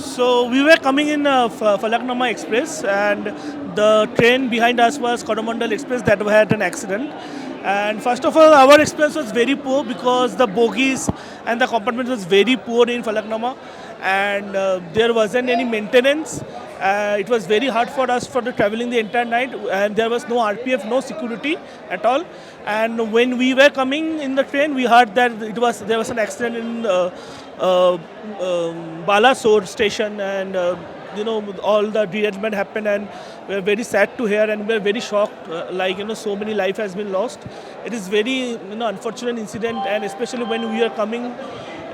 So we were coming in uh, F- Falaknuma Express, and the train behind us was Coromandel Express that had an accident. And first of all, our experience was very poor because the bogies and the compartment was very poor in Falaknuma, and uh, there wasn't any maintenance. Uh, it was very hard for us for the traveling the entire night, and there was no RPF, no security at all. And when we were coming in the train, we heard that it was there was an accident in uh, uh, um, Balasore station, and uh, you know all the derailment happened, and we are very sad to hear, and we are very shocked. Uh, like you know, so many life has been lost. It is very you know unfortunate incident, and especially when we are coming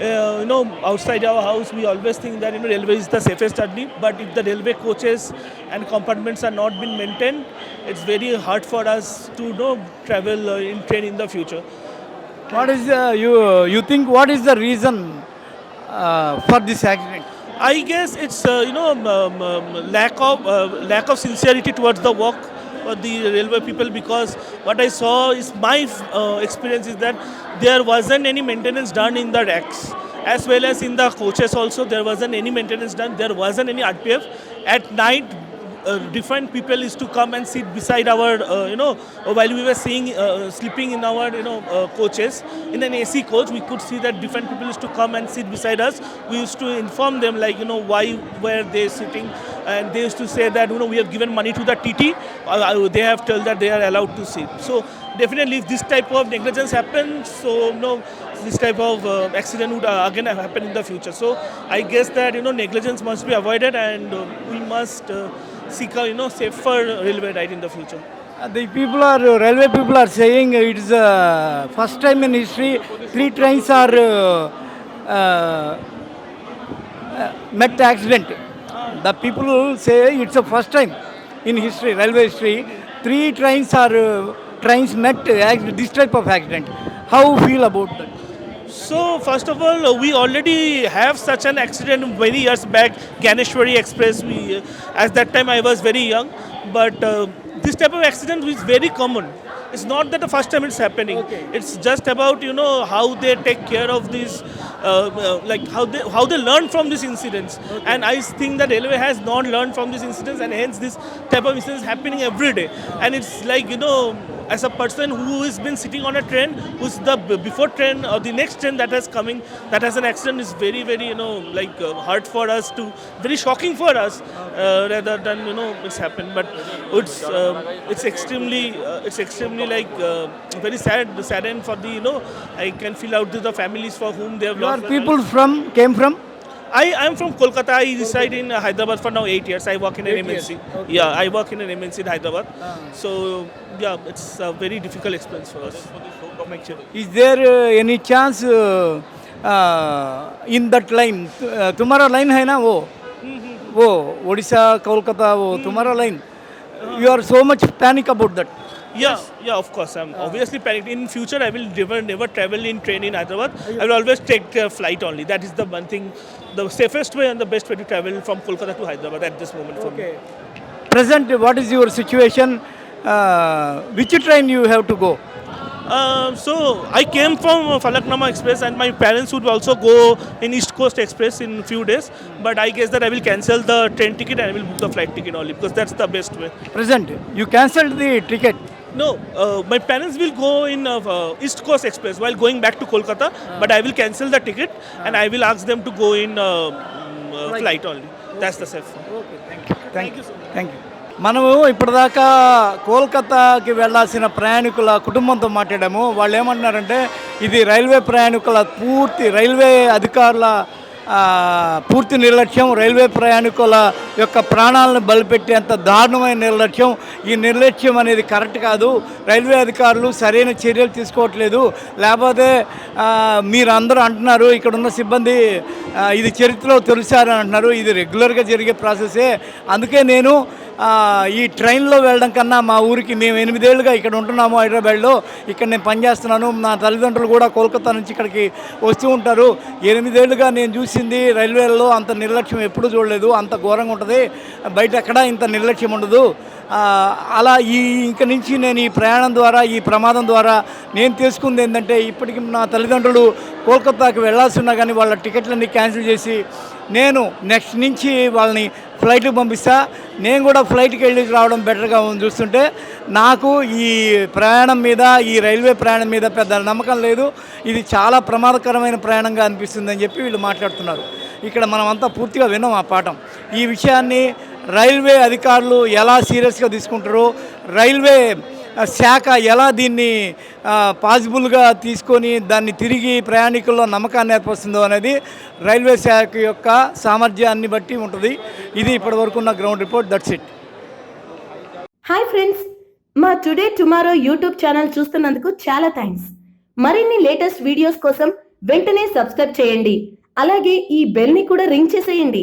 uh, you know, outside our house, we always think that you know railway is the safest journey. But if the railway coaches and compartments are not been maintained, it's very hard for us to you know travel uh, in train in the future. What is the, you, you think what is the reason uh, for this accident? I guess it's uh, you know um, um, lack of uh, lack of sincerity towards the work of the railway people because what I saw is my uh, experience is that there wasn't any maintenance done in the racks as well as in the coaches also there wasn't any maintenance done there wasn't any RPF at night different people is to come and sit beside our uh, you know while we were seeing uh, sleeping in our you know uh, coaches. In an AC coach we could see that different people used to come and sit beside us. We used to inform them like you know why were they sitting? And they used to say that you know we have given money to the TT uh, uh, they have told that they are allowed to sit. So definitely if this type of negligence happens so you know this type of uh, accident would uh, again happen in the future. So i guess that you know negligence must be avoided and uh, we must uh, seek you know safer railway ride in the future Uh, The people are, railway people are saying it is the first time in history three trains are uh, uh, uh, met accident. The people say it's the first time in history, railway history, three trains are uh, trains met acc- this type of accident. How feel about that? So first of all, uh, we already have such an accident many years back, Ganeshwari Express. We, uh, at that time, I was very young, but uh, this type of accident is very common. It's not that the first time it's happening. Okay. It's just about you know how they take care of these, uh, uh, like how they how they learn from these incidents. And I think that railway has not learned from these incidents, and hence this type of incidents happening every day. And it's like you know as a person who has been sitting on a train who's the before train or the next train that has coming that has an accident is very very you know like uh, hard for us to very shocking for us uh, rather than you know it's happened but it's uh, it's extremely uh, it's extremely like uh, very sad saddened for the you know i can feel out to the families for whom they have lost their people from came from? I am from Kolkata. I reside in uh, Hyderabad for now eight years. I work in an Eight years. MNC. Okay. Yeah, I work in an MNC in Hyderabad. So yeah, it's a very difficult experience for us. Actually. Is there uh, any chance uh, uh, in that line? Uh, तुम्हारा line है ना वो वो ओडिशा कोलकाता वो तुम्हारा line you are so much panic about that yeah, yeah, of course. I'm obviously panicked. In future, I will never, never travel in train in Hyderabad. I will always take uh, flight only. That is the one thing, the safest way and the best way to travel from Kolkata to Hyderabad at this moment for me. present what is your situation uh, which train you have to go Uh, so I came from Falaknama Express, and my parents would also go in East Coast Express in few days. But I guess that I will cancel the train ticket and I will book the flight ticket only because that's the best way. present you cancelled the ticket No, uh, my parents will go in uh, uh, East Coast Express while going back to Kolkata, but I will cancel the ticket and I will ask them to go in uh, mm, uh, flight only. That's the safe. one. Thank you thank you మనము ఇప్పటిదాకా కోల్కతాకి వెళ్ళాల్సిన ప్రయాణికుల కుటుంబంతో మాట్లాడాము వాళ్ళు ఏమంటున్నారంటే ఇది railway ప్రయాణికుల పూర్తి రైల్వే అధికారుల పూర్తి నిర్లక్ష్యం రైల్వే ప్రయాణికుల యొక్క ప్రాణాలను బలిపెట్టేంత దారుణమైన నిర్లక్ష్యం. ఈ నిర్లక్ష్యం అనేది కరెక్ట్ కాదు. రైల్వే అధికారులు సరైన చర్యలు తీసుకోవట్లేదు. లేకపోతే మీరందరూ మీరు అందరూ అంటున్నారు ఇక్కడ ఉన్న సిబ్బంది ఇది చరిత్రలో తెలుసారని అంటున్నారు. ఇది రెగ్యులర్గా జరిగే ప్రాసెసే. అందుకే నేను ఈ ట్రైన్లో వెళ్ళడం కన్నా మా ఊరికి మేము ఎనిమిదేళ్ళుగా ఇక్కడ ఉంటున్నాము హైదరాబాద్లో. ఇక్కడ నేను పనిచేస్తున్నాను నా తల్లిదండ్రులు కూడా కోల్కతా నుంచి ఇక్కడికి వస్తూ ఉంటారు. ఎనిమిదేళ్ళుగా నేను చూసింది రైల్వేలలో అంత నిర్లక్ష్యం ఎప్పుడూ చూడలేదు. అంత ఘోరంగా ఉంటుంది. బయట ఎక్కడా ఇంత నిర్లక్ష్యం ఉండదు. అలా ఈ ఇంక నుంచి నేను ఈ ప్రయాణం ద్వారా ఈ ప్రమాదం ద్వారా నేను తెలుసుకుంది ఏంటంటే ఇప్పటికి నా తల్లిదండ్రులు కోల్కతాకి వెళ్ళాల్సి ఉన్నా కానీ వాళ్ళ టికెట్లన్నీ క్యాన్సిల్ చేసి నేను నెక్స్ట్ నుంచి వాళ్ళని ఫ్లైట్కి పంపిస్తా. నేను కూడా ఫ్లైట్కి వెళ్ళి రావడం బెటర్గా ఉంది. చూస్తుంటే నాకు ఈ ప్రయాణం మీద ఈ రైల్వే ప్రయాణం మీద పెద్ద నమ్మకం లేదు. ఇది చాలా ప్రమాదకరమైన ప్రయాణంగా అనిపిస్తుంది అని చెప్పి వీళ్ళు మాట్లాడుతున్నారు. ఇక్కడ మనం అంతా పూర్తిగా విన్నాం ఆ పాఠం. ఈ విషయాన్ని రైల్వే అధికారులు ఎలా సీరియస్గా తీసుకుంటారో రైల్వే శాఖ ఎలా దీన్ని పాసిబుల్గా తీసుకొని దాన్ని తిరిగి ప్రయాణికుల్లో నమ్మకాన్ని ఏర్పరుస్తుందో అనేది రైల్వే శాఖ యొక్క సామర్థ్యాన్ని బట్టి ఉంటుంది. ఇది ఇప్పటివరకు ఉన్న ground report. That's it hi friends మా టుడే టుమారో యూట్యూబ్ ఛానల్ చూస్తున్నందుకు చాలా థ్యాంక్స్ మరిన్ని లేటెస్ట్ వీడియోస్ కోసం వెంటనే సబ్స్క్రైబ్ చేయండి. అలాగే ఈ బెల్ని కూడా రింగ్ చేసేయండి.